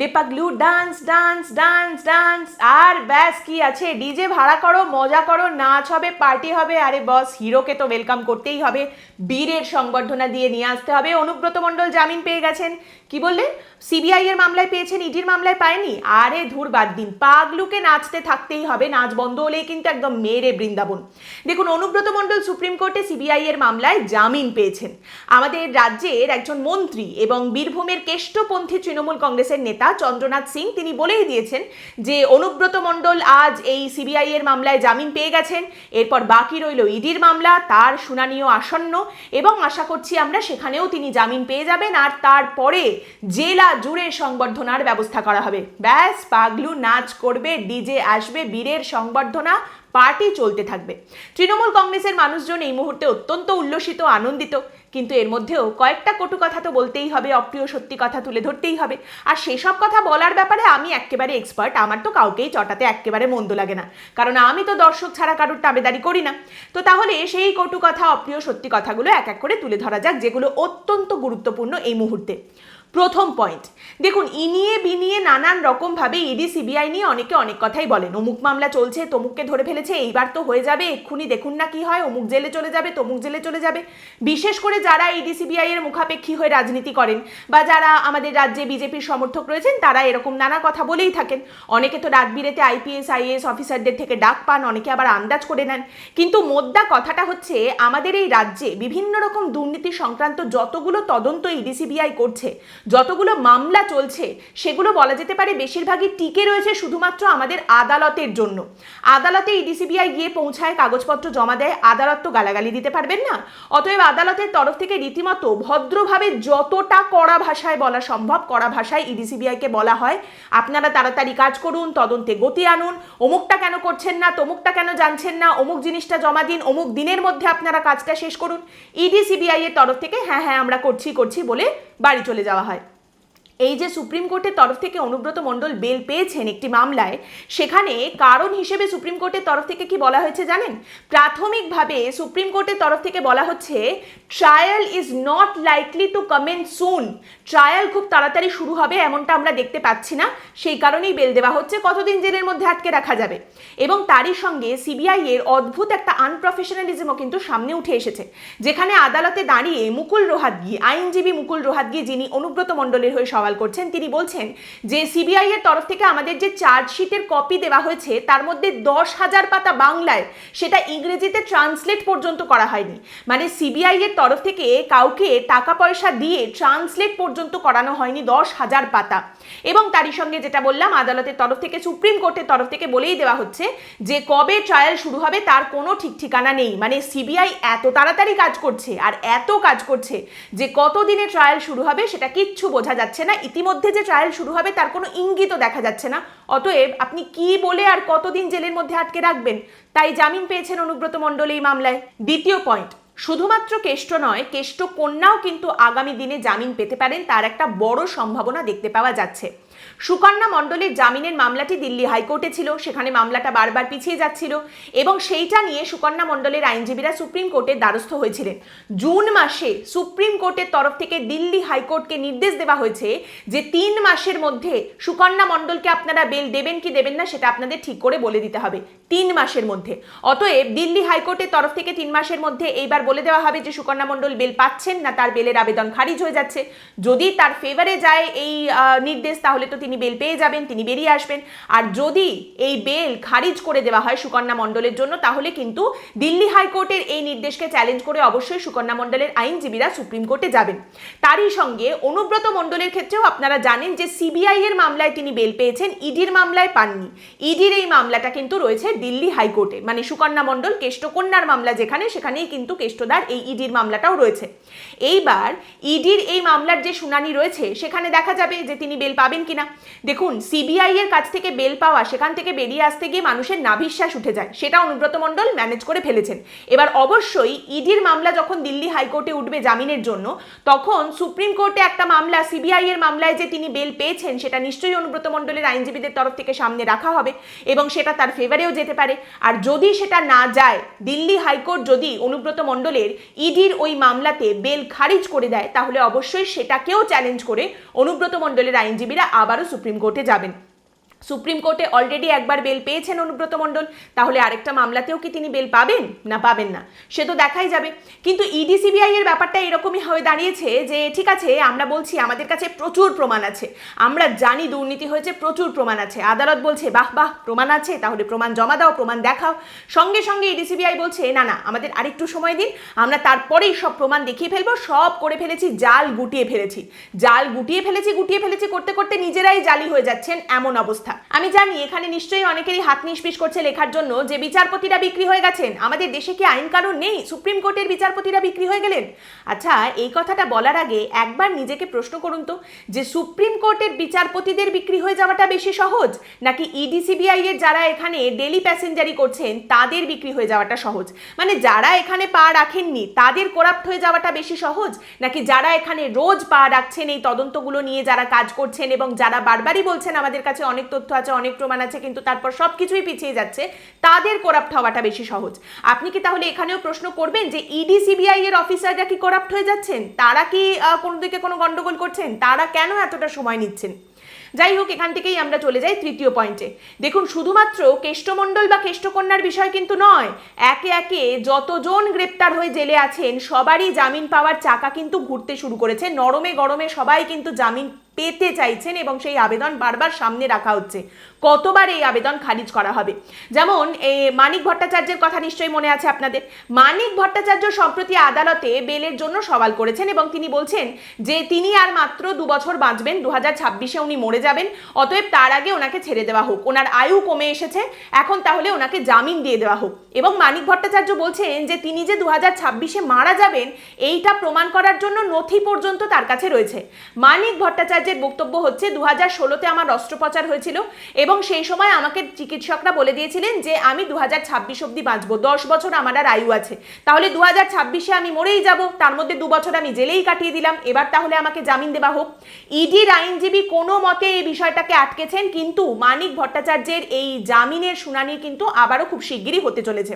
লেপাগলু, dance dance dance dance. আর ব্যাস, কি আছে? ডিজে ভাড়া করো, মজা করো, নাচ হবে, পার্টি হবে। আরে বস, হিরোকে তো ওয়েলকাম করতেই হবে। বীরের সংবর্ধনা দিয়ে নিয়ে আসতে হবে। অনুব্রত মণ্ডল জামিন পেয়ে গেছেন। কি বললেন সিবিআই এর মামলায় পেয়েছেন ইডির মামলায় পায়নি। আরে ধুর বাদ দিন, পাগলুকে নাচতে থাকতেই হবে। নাচ বন্ধ হলেই কিন্তু একদম মেরে বৃন্দাবন। দেখুন, অনুব্রত মণ্ডল সুপ্রিম কোর্টে সিবিআই এর মামলায় জামিন পেয়েছেন। আমাদের রাজ্যের একজন মন্ত্রী এবং বীরভূমের কেষ্টপন্থী তৃণমূল কংগ্রেসের নেতা চন্দ্রনাথ সিং, তিনি বলেই দিয়েছেন যে অনুব্রত মণ্ডল আজ এই সিবিআই এর মামলায় জামিন পেয়ে গেছেন। এরপর বাকি রইল ইডির মামলা, তার শুনানিও আসন্ন এবং আশা করছি আমরা সেখানেও তিনি জামিন পেয়ে যাবেন আর তারপরে জেলা জুড়ে সংবর্ধনার ব্যবস্থা করা হবে। ব্যাস, পাগলু নাচ করবে, ডিজে আসবে, বীরের সংবর্ধনা, পার্টি চলতে থাকবে। তৃণমূল কংগ্রেসের মানুষজন এই মুহূর্তে অত্যন্ত উল্লসিত, আনন্দিত। কিন্তু এর মধ্যেও কয়েকটা কটু কথা তো বলতেই হবে, অপ্রিয় সত্যি কথা তুলে ধরতেই হবে। আর সেসব কথা বলার ব্যাপারে আমি একেবারে এক্সপার্ট আমার তো কাউকেই চটাতে একেবারে মন্দ লাগে না। কারণ আমি তো দর্শক ছাড়া কারোর তাবেদারি করি না। তো তাহলে সেই কটু কথা, অপ্রিয় সত্যি কথাগুলো এক এক করে তুলে ধরা যাক, যেগুলো অত্যন্ত গুরুত্বপূর্ণ এই মুহূর্তে। প্রথম পয়েন্ট দেখুন, ইনিয়ে বিনিয়ে নানান রকমভাবে ইডি, সিবিআই নিয়ে অনেকে অনেক কথাই বলেন। অমুক মামলা চলছে, তমুককে ধরে ফেলেছে, এইবার তো হয়ে যাবে, এক্ষুনি দেখুন না কি হয়, অমুক জেলে চলে যাবে, তমুক জেলে চলে যাবে। বিশেষ করে যারা ইডি সিবিআই এর মুখাপেক্ষী হয়ে রাজনীতি করেন বা যারা আমাদের রাজ্যে বিজেপির সমর্থক রয়েছেন, তারা এরকম নানা কথা বলেই থাকেন। অনেকে তো রাত বিরেতে আইপিএস আইএস অফিসারদের থেকে ডাক পান, অনেকে আবার আন্দাজ করে নেন। কিন্তু মোদ্দা কথাটা হচ্ছে, আমাদের এই রাজ্যে বিভিন্ন রকম দুর্নীতি সংক্রান্ত যতগুলো তদন্ত ইডি সিবিআই করছে, যতগুলো মামলা চলছে, সেগুলো বলা যেতে পারে বেশিরভাগই টিকে রয়েছে শুধুমাত্র আমাদের আদালতের জন্য। আদালতে ইডিসিবিআই গিয়ে পৌঁছায়, কাগজপত্র জমা দেয়, আদালত তো গালাগালি দিতে পারবেন না। অতএব আদালতের তরফ থেকে রীতিমতো ভদ্রভাবে যতটা কড়া ভাষায় বলা সম্ভব, কড়া ভাষায় ইডিসিবিআইকে বলা হয়। আপনারা তাড়াতাড়ি কাজ করুন, তদন্তে গতি আনুন। অমুকটা কেন করছেন না, তমুকটা কেন জানছেন না, অমুক জিনিসটা জমা দিন, অমুক দিনের মধ্যে আপনারা কাজটা শেষ করুন। ইডি সিবিআই এর তরফ থেকে হ্যাঁ হ্যাঁ আমরা করছি করছি বলে বাড়ি চলে যাওয়া হয়। এই যে সুপ্রিম কোর্টের তরফ থেকে অনুব্রত মণ্ডল বেল পেয়েছেন একটি মামলায়, সেখানে কারণ হিসেবে সুপ্রিম কোর্টের তরফ থেকে কি বলা হয়েছে জানেন? প্রাথমিকভাবে সুপ্রিম কোর্টের তরফ থেকে বলা হচ্ছে trial is not likely to comment soon trial খুব তাড়াতাড়ি শুরু হবে এমনটা আমরা দেখতে পাচ্ছি না। সেই কারণেই বেল দেওয়া হচ্ছে, কতদিন জেলের মধ্যে আটকে রাখা যাবে। এবং তারই সঙ্গে সিবিআই এর অদ্ভুত একটা আনপ্রফেশনালিজমও কিন্তু সামনে উঠে এসেছে, যেখানে আদালতে দাঁড়িয়ে মুকুল রোহাতগি, আইনজীবী মুকুল রোহাতগি যিনি অনুব্রত মণ্ডলের হয়ে সওয়াল করছেন। তিনি বলছেন যে সিবিআই এর তরফ থেকে আমাদের যে চার্জশিটের কপি দেওয়া হয়েছে, তার মধ্যে দশ হাজার পাতা বাংলায় সেটা ইংরেজিতে ট্রান্সলেট পর্যন্ত করা হয়নি। মানে সিবিআই এর তরফ থেকে কাউকে টাকা পয়সা দিয়ে ট্রান্সলেট পর্যন্ত করানো হয়নি দশ হাজার পাতা। এবং তারই সঙ্গে যেটা বললাম, আদালতের তরফ থেকে, সুপ্রিম কোর্টের তরফ থেকে বলেই দেওয়া হচ্ছে যে, কবে ট্রায়াল শুরু হবে তার কোনো ঠিক ঠিকানা নেই। মানে সিবিআই এত তাড়াতাড়ি কাজ করছে আর এত কাজ করছে যে কত দিনে ট্রায়াল শুরু হবে সেটা কিচ্ছু বোঝা যাচ্ছে না। ইতিমধ্যে যে ট্রায়াল শুরু হবে তার কোনো ইঙ্গিতও দেখা যাচ্ছে না। অতএব আপনি কি বলে আর কতদিন জেলের মধ্যে আটকে রাখবেন? তাই জামিন পেয়েছেন অনুব্রত মণ্ডল এই মামলায়। দ্বিতীয় পয়েন্ট শুধুমাত্র কেষ্ট নয়, কেষ্ট কন্যাও কিন্তু আগামী দিনে জামিন পেতে পারেন, তার একটা বড় সম্ভাবনা দেখতে পাওয়া যাচ্ছে। সুকন্যা মণ্ডলের জামিনের মামলাটি দিল্লি হাইকোর্টে ছিল, সেখানে মামলাটা বারবার পিছিয়ে যাচ্ছিল এবং সেইটা নিয়ে সুকন্যা মণ্ডলের আইনজীবীরা সুপ্রিম কোর্টের দ্বারস্থ হয়েছিলেন। জুন মাসে সুপ্রিম কোর্টের তরফ থেকে দিল্লি হাইকোর্টকে নির্দেশ দেওয়া হয়েছে যে তিন মাসের মধ্যে সুকন্যা মণ্ডলকে আপনারা বেল দেবেন কি দেবেন না সেটা আপনাদের ঠিক করে বলে দিতে হবে, তিন মাসের মধ্যে। অতএব দিল্লি হাইকোর্টের তরফ থেকে তিন মাসের মধ্যে এইবার বলে দেওয়া হবে যে সুকন্যা মণ্ডল বেল পাচ্ছেন না, তার বেলের আবেদন খারিজ হয়ে যাচ্ছে। যদি তার ফেভারে যায় এই নির্দেশ, তাহলে তো তিনি বেল পেয়ে যাবেন, তিনি বেরিয়ে আসবেন। আর যদি এই বেল খারিজ করে দেওয়া হয় সুকন্যা মণ্ডলের জন্য, তাহলে কিন্তু দিল্লি হাইকোর্টের এই নির্দেশকে চ্যালেঞ্জ করে অবশ্যই সুকন্যা মণ্ডলের আইনজীবীরা সুপ্রিম কোর্টে যাবেন। তারই সঙ্গে অনুব্রত মণ্ডলের ক্ষেত্রেও আপনারা জানেন যে সিবিআই এর মামলায় তিনি বেল পেয়েছেন, ইডির মামলায় পাননি। ইডির এই মামলাটা কিন্তু রয়েছে দিল্লি হাইকোর্টে। মানে সুকন্যা মণ্ডল, কেষ্টকন্যার মামলা যেখানে, সেখানেই কিন্তু কেষ্টদার এই ইডির মামলাটাও রয়েছে। এইবার ইডির এই মামলার যে শুনানি রয়েছে, সেখানে দেখা যাবে যে তিনি বেল পাবেন কিনা। দেখুন সিবিআই এর কাছ থেকে বেল পাওয়া, সেখান থেকে বেরিয়ে আসতে গিয়ে মানুষের নাভিশ্বাস উঠে যায়। সেটা অনুব্রত মণ্ডল ম্যানেজ করে ফেলেছেন। এবার অবশ্যই ইডির মামলা যখন দিল্লি হাইকোর্টে উঠবে জামিনের জন্য, তখন সুপ্রিম কোর্টে একটা মামলা সিবিআই এর মামলায় যে তিনি বেল পেয়েছেন, সেটা নিশ্চয়ই অনুব্রত মণ্ডলের আইনজীবীদের তরফ থেকে সামনে রাখা হবে এবং সেটা তার ফেভারেও যেতে পারে। আর যদি সেটা না যায়, দিল্লি হাইকোর্ট যদি অনুব্রত মণ্ডলের ইডির ওই মামলাতে বেল খারিজ করে দেয়, তাহলে অবশ্যই সেটাকেও চ্যালেঞ্জ করে অনুব্রত মণ্ডলের আইনজীবীরা আবারও সুপ্রিম কোর্টে যাবেন। সুপ্রিম কোর্টে অলরেডি একবার বেল পেয়েছেন অনুব্রত মণ্ডল, তাহলে আরেকটা মামলাতেও কি তিনি বেল পাবেন? না পাবেন না। সে তো দেখাই যাবে। কিন্তু ইডি সিবিআই এর ব্যাপারটা এরকমই হয়ে দাঁড়িয়েছে যে, ঠিক আছে, আমরা বলছি আমাদের কাছে প্রচুর প্রমাণ আছে। আমরা জানি দুর্নীতি হয়েছে, প্রচুর প্রমাণ আছে। আদালত বলছে, বাহ বাহ, প্রমাণ আছে, তাহলে প্রমাণ জমা দাও, প্রমাণ দেখাও। সঙ্গে সঙ্গে ইডি সিবিআই বলছে, না না, আমাদের আরেকটু সময় দিন, আমরা তারপরেই সব প্রমাণ দেখিয়ে ফেলব, সব করে ফেলেছি, জাল গুটিয়ে ফেলেছি। জাল গুটিয়ে ফেলেছি গুটিয়ে ফেলেছি, করতে করতে নিজেরাই জালি হয়ে যাচ্ছেন এমন অবস্থা। আমি জানি এখানে নিশ্চয়ই অনেকেরই হাত নিষ্পিস করছে লেখার জন্য। যে বিচারপতিরা বিক্রি হয়ে গেছেন, আমাদের দেশে কি আইন কানুন নেই? সুপ্রিম কোর্টের বিচারপতিরা বিক্রি হয়ে গেলেন? আচ্ছা এই কথাটা বলার আগে একবার নিজেকে প্রশ্ন করুন তো, যে সুপ্রিম কোর্টের বিচারপতিদের বিক্রি হয়ে যাওয়াটা বেশি সহজ? নাকি ইডি সিবিআই এর যারা এখানে ডেলি প্যাসেঞ্জারি করছেন, তাদের বিক্রি হয়ে যাওয়াটা সহজ? মানে যারা এখানে পা রাখেননি, তাদের করাপ্ট হয়ে যাওয়াটা বেশি সহজ? নাকি যারা এখানে রোজ পা রাখছেন এই তদন্তগুলো নিয়ে যারা কাজ করছেন এবং যারা বারবারই বলছেন আমাদের কাছে অনেক তথ্য আছে, অনেক প্রমাণ আছে, কিন্তু তারপর সব কিছুই পিছিয়ে যাচ্ছে। তাদের করাপ্ট হওয়াটা বেশি সহজ। আপনি কি তাহলে এখানেও প্রশ্ন করবেন যে ইডি সিবিআই এর অফিসাররা কি করাপ্ট হয়ে যাচ্ছেন? তারা কি কোনো দিকে কোনো গন্ডগোল করছেন? তারা কেন এতটা সময় নিচ্ছেন? যাই হোক, এখান থেকেই আমরা চলে যাই তৃতীয় পয়েন্টে দেখুন, শুধুমাত্র কেষ্টমণ্ডল বা কেষ্টকন্যার বিষয় কিন্তু নয়, একে একে যতজন গ্রেপ্তার হয়ে জেলে আছেন, সবারই জামিন পাওয়ার চাকা কিন্তু ঘুরতে শুরু করেছে। নরমে গরমে সবাই কিন্তু জামিন পেতে চাইছেন এবং সেই আবেদন বারবার সামনে রাখা হচ্ছে। কতবার এই আবেদন খারিজ করা হবে? যেমন এই মানিক ভট্টাচার্যের কথা নিশ্চয়ই মনে আছে আপনাদের? মানিক ভট্টাচার্য সম্প্রতি আদালতে বেলের জন্য সওয়াল করেছেন এবং তিনি বলছেন যে, তিনি আর মাত্র দু বছর বাঁচবেন দু হাজার ছাব্বিশে উনি মরে যাবেন, অতএব তার আগে ওনাকে ছেড়ে দেওয়া হোক। ওনার আয়ু কমে এসেছে, এখন তাহলে ওনাকে জামিন দিয়ে দেওয়া হোক। এবং মানিক ভট্টাচার্য বলছেন যে, তিনি যে দু হাজার ছাব্বিশে মারা যাবেন, এইটা প্রমাণ করার জন্য নথি পর্যন্ত তার কাছে রয়েছে। মানিক ভট্টাচার্যের বক্তব্য হচ্ছে দু হাজার ষোলোতে আমার অস্ত্রোপচার হয়েছিল এবং সেই সময় আমাকে চিকিৎসকরা বলে দিয়েছিলেন যে, আমি দু হাজার ছাব্বিশ অব্দি বাঁচবো, দশ বছর আমার আর আয়ু আছে। তাহলে দু হাজার ছাব্বিশে আমি মরেই যাব, তার মধ্যে দু বছর আমি জেলেই কাটিয়ে দিলাম, এবার তাহলে আমাকে জামিন দেওয়া হোক। ইডির আইনজীবী কোনো মতে এই বিষয়টাকে আটকেছেন, কিন্তু মানিক ভট্টাচার্যের এই জামিনের শুনানি কিন্তু আবারও খুব শিগগিরই হতে চলেছে।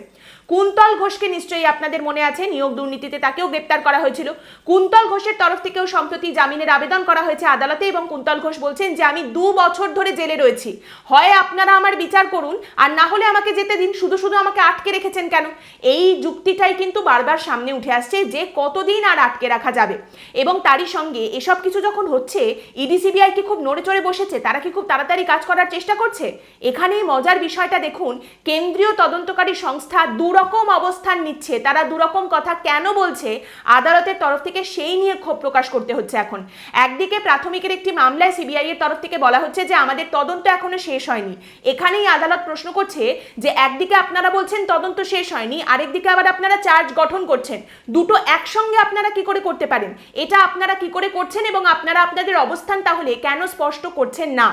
কুন্তল ঘোষকে নিশ্চয়ই আপনাদের মনে আছে, নিয়োগ দুর্নীতিতে তাকেও গ্রেপ্তার করা হয়েছিল। কুন্তল ঘোষের তরফ থেকেও সম্প্রতি জামিনের আবেদন করা হয়েছে আদালতে। এবং কুন্তল ঘোষ বলছেন যে, আমি দু বছর ধরে জেলে রয়েছি। হয় আপনারা আমার বিচার করুন, আর না হলে আমাকে যেতে দিন। শুধু শুধু আমাকে আটকে রেখেছেন কেন? এই যুক্তিটাই কিন্তু বারবার সামনে উঠে আসছে যে, কতদিন আর আটকে রাখা যাবে। এবং তারই সঙ্গে এসব কিছু যখন হচ্ছে, ইডি, সিবিআই কি খুব নড়ে চড়ে বসেছে? তারা কি খুব তাড়াতাড়ি কাজ করার চেষ্টা করছে? এখানেই মজার বিষয়টা দেখুন, কেন্দ্রীয় তদন্তকারী সংস্থা দুরকম অবস্থান নিচ্ছে। তারা দুরকম কথা কেন বলছে? আদালতের তরফ থেকে সেই নিয়ে ক্ষোভ প্রকাশ করতে হচ্ছে এখন। একদিকে প্রাথমিকের একটি মামলায় সিবিআই এর তরফ থেকে বলা হচ্ছে যে আমাদের তদন্ত এখনও শেষ হয়নি। এখানেই আদালত প্রশ্ন করছে যে একদিকে আপনারা বলছেন তদন্ত শেষ হয়নি, আরেকদিকে আবার আপনারা চার্জ গঠন করছেন। দুটো একসঙ্গে আপনারা কি করে করতে পারেন? এটা আপনারা কি করে করছেন এবং আপনারা আপনাদের অবস্থান তাহলে কেন স্পষ্ট করছেন না?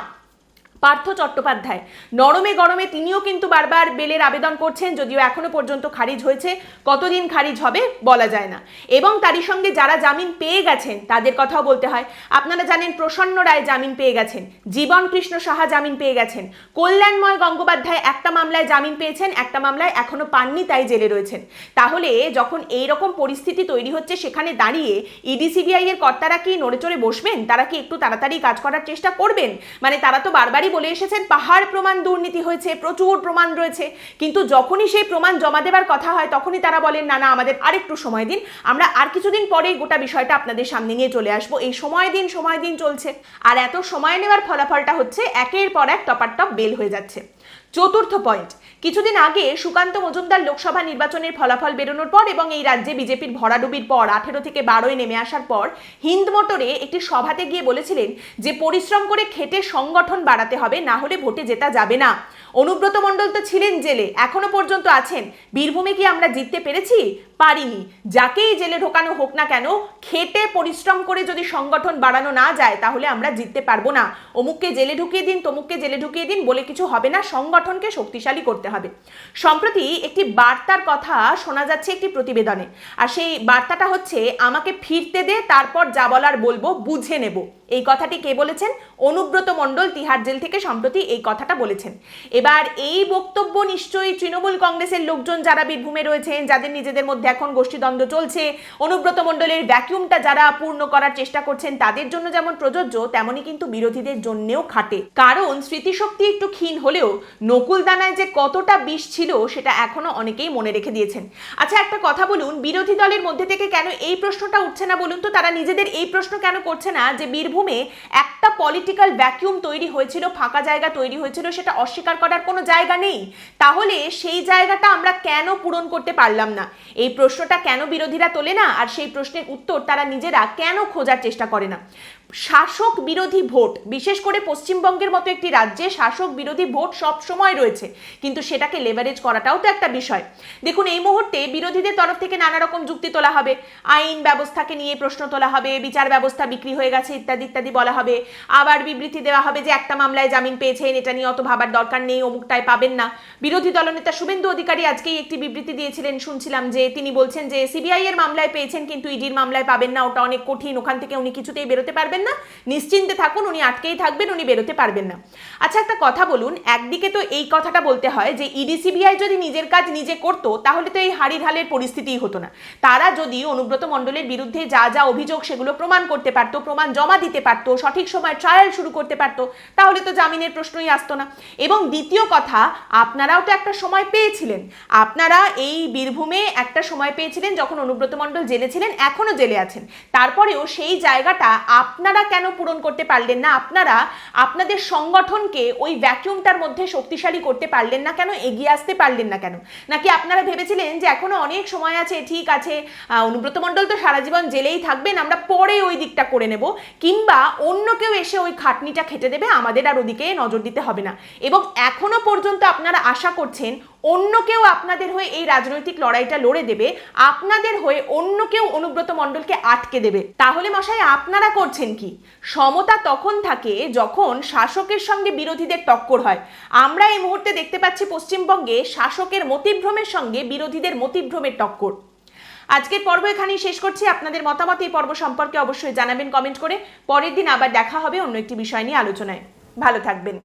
পার্থ চট্টোপাধ্যায়। নরমে গরমে তিনিও কিন্তু বারবার বেলের আবেদন করছেন, যদিও এখনও পর্যন্ত খারিজ হয়েছে। কতদিন খারিজ হবে বলা যায় না। এবং তারই সঙ্গে যারা জামিন পেয়ে গেছেন, তাদের কথাও বলতে হয়। আপনারা জানেন প্রসন্ন রায় জামিন পেয়ে গেছেন, জীবন কৃষ্ণ সাহা জামিন পেয়ে গেছেন, কল্যাণময় গঙ্গোপাধ্যায় একটা মামলায় জামিন পেয়েছেন, একটা মামলায় এখনও পাননি, তাই জেলে রয়েছেন। তাহলে যখন এই রকম পরিস্থিতি তৈরি হচ্ছে, সেখানে দাঁড়িয়ে ইডি, সিবিআই এর কর্তারা কি নড়ে চড়ে বসবেন? তারা কি একটু তাড়াতাড়ি কাজ করার চেষ্টা করবেন? মানে তারা তো বারবারই বলে এসেছেন, পাহাড় প্রমাণ দুর্নীতি হয়েছে, প্রচুর প্রমাণ রয়েছে। কিন্তু যখনই সেই প্রমাণ জমা দেবার কথা হয়, তখনই তারা বলেন, না না, আমাদের আরেকটু সময় দিন। আমরা আর কিছুদিন পরেই গোটা বিষয়টা আপনাদের সামনে নিয়ে চলে আসব। এই সময় দিন সময় দিন চলছে। আর এত সময় নেওয়ার ফলাফলটা হচ্ছে, একের পর এক টপার টপ বেল হয়ে যাচ্ছে। চতুর্থ পয়েন্ট কিছুদিন আগে সুকান্ত মজুমদার লোকসভা নির্বাচনের ফলাফল বেরোনোর পর এবং এই রাজ্যে বিজেপির ভরাডুবির পর আঠেরো থেকে বারোয় নেমে আসার পর হিন্দ মোটরে একটি সভাতে গিয়ে বলেছিলেন যে, পরিশ্রম করে খেটে সংগঠন বাড়াতে হবে, না হলে ভোটে জেতা যাবে না। অনুব্রত মণ্ডল তো ছিলেন জেলে, এখনও পর্যন্ত আছেন। বীরভূমে কি আমরা জিততে পেরেছি? পারিনি। যাকেই জেলে ঢোকানো হোক না কেন, খেটে পরিশ্রম করে যদি সংগঠন বাড়ানো না যায়, তাহলে আমরা জিততে পারব না। অমুককে জেলে ঢুকিয়ে দিন, তমুককে জেলে ঢুকিয়ে দিন, বলে কিছু হবে না, সংগঠনকে শক্তিশালী করতে হবে। সম্প্রতি একটি বার্তার কথা শোনা যাচ্ছে একটি প্রতিবেদনে, আর সেই বার্তাটা হচ্ছে, আমাকে ফিরতে দে, তারপর যা বলার বলব, বুঝে নেব। এই কথাটি কে বলেছেন? অনুব্রত মণ্ডল তিহার জেল থেকে সম্প্রতি এই কথাটা বলেছেন। এবার এই বক্তব্য নিশ্চয়ই তৃণমূল কংগ্রেসের লোকজন যারা বীরভূমে রয়েছেন, যাদের নিজেদের মধ্যে এখন গোষ্ঠীদ্বন্দ্ব চলছে, অনুব্রত মণ্ডলের ভ্যাকিউমটা যারা পূর্ণ করার চেষ্টা করছেন, তাদের জন্য যেমন প্রযোজ্য, তেমনই কিন্তু বিরোধীদের জন্যেও খাটে। কারণ স্মৃতিশক্তি একটু ক্ষীণ হলেও নকুল দানায় যে কতটা বিষ ছিল, সেটা এখনও অনেকেই মনে রেখে দিয়েছেন। আচ্ছা একটা কথা বলুন, বিরোধী দলের মধ্যে থেকে কেন এই প্রশ্নটা উঠছে না বলুন তো? তারা নিজেদের এই প্রশ্ন কেন করছে না যে বীরভূমে একটা পলিটিক্যাল ভ্যাকিউম তৈরি হয়েছিল, ফাঁকা জায়গা তৈরি হয়েছিল, সেটা অস্বীকার করার কোনো জায়গা নেই? তাহলে সেই জায়গাটা আমরা কেন পূরণ করতে পারলাম না? এই প্রশ্নটা কেন বিরোধীরা তোলে না? আর সেই প্রশ্নের উত্তর তারা নিজেরা কেন খোঁজার চেষ্টা করে না? শাসক বিরোধী ভোট। বিশেষ করে পশ্চিমবঙ্গের মতো একটি রাজ্যে শাসক বিরোধী ভোট সব সময় রয়েছে, কিন্তু সেটাকে লেভারেজ করাটাও তো একটা বিষয়। দেখুন, এই মুহূর্তে বিরোধীদের তরফ থেকে নানা রকম যুক্তি তোলা হবে। আইন ব্যবস্থাকে নিয়ে প্রশ্ন তোলা হবে, বিচার ব্যবস্থা বিক্রি হয়ে গেছে ইত্যাদি ইত্যাদি বলা হবে। আবার বিবৃতি দেওয়া হবে যে একটা মামলায় জামিন পেয়েছেন, এটা নিয়ে অত ভাবার দরকার নেই, অমুকটায় পাবেন না। বিরোধী দলনেতা শুভেন্দু অধিকারী আজকেই একটি বিবৃতি দিয়েছিলেন, শুনছিলাম যে তিনি বলছেন যে সিবিআই এর মামলায় পেয়েছেন, কিন্তু ইডির মামলায় পাবেন না, ওটা অনেক কঠিন, ওখান থেকে উনি কিছুতেই বেরোতে পারবেন না, নিশ্চিন্তে থাকুন, উনি আটকেই থাকবেন, উনি বেরোতে পারবেন না। আচ্ছা একটা কথা বলুন, একদিকে তো এই কথাটা বলতে হয় যে ইডি সিবিআই যদি নিজের কাজ নিজে করতো, তাহলে তো এই হাড়ি ঢালের পরিস্থিতিই হতো না। তারা যদি অনুব্রত মণ্ডলের বিরুদ্ধে যা যা অভিযোগ সেগুলো প্রমাণ করতে পারতো, প্রমাণ জমা দিতে পারতো, সঠিক সময় ট্রায়াল শুরু করতে পারতো, তাহলে তো জামিনের প্রশ্নই আসতো না। এবং দ্বিতীয় কথা, আপনারাও তো একটা সময় পেয়েছিলেন। আপনারা এই বীরভূমে একটা সময় পেয়েছিলেন যখন অনুব্রত মণ্ডল জেলে ছিলেন, এখনও জেলে আছেন। তারপরেও সেই জায়গাটা আপনারা কেন পূরণ করতে পারলেন না? আপনারা আপনাদের সংগঠনকে ওই ভ্যাকিউমটার মধ্যে শক্তিশালী করতে পারলেন না কেন? এগিয়ে আসতে পারলেন না কেন? নাকি আপনারা ভেবেছিলেন যে এখনও অনেক সময় আছে, ঠিক আছে অনুব্রত মণ্ডল তো সারা জীবন জেলেই থাকবেন, আমরা পরে ওই দিকটা করে নেব। কিংবা অন্য কেউ এসে ওই খাটনিটা খেটে দেবে, আমাদের আর ওদিকে নজর দিতে হবে না। এবং এখনও পর্যন্ত আপনারা আশা করছেন অন্য কেউ আপনাদের হয়ে এই রাজনৈতিক লড়াইটা লড়ে দেবে, আপনাদের হয়ে অন্য কেউ অনুব্রত মণ্ডলকে আটকে দেবে। তাহলে মশাই, আপনারা করছেন কি? সমতা তখন থাকে যখন শাসকের সঙ্গে বিরোধীদের টক্কর হয়। আমরা এই মুহূর্তে দেখতে পাচ্ছি পশ্চিমবঙ্গে শাসকের মতিভ্রমের সঙ্গে বিরোধীদের মতিভ্রমের টক্কর। আজকের পর্ব এখানেই শেষ করছি। আপনাদের মতামত এই পর্ব সম্পর্কে অবশ্যই জানাবেন কমেন্ট করে। পরের দিন আবার দেখা হবে অন্য একটি বিষয় নিয়ে আলোচনায়। ভালো থাকবেন।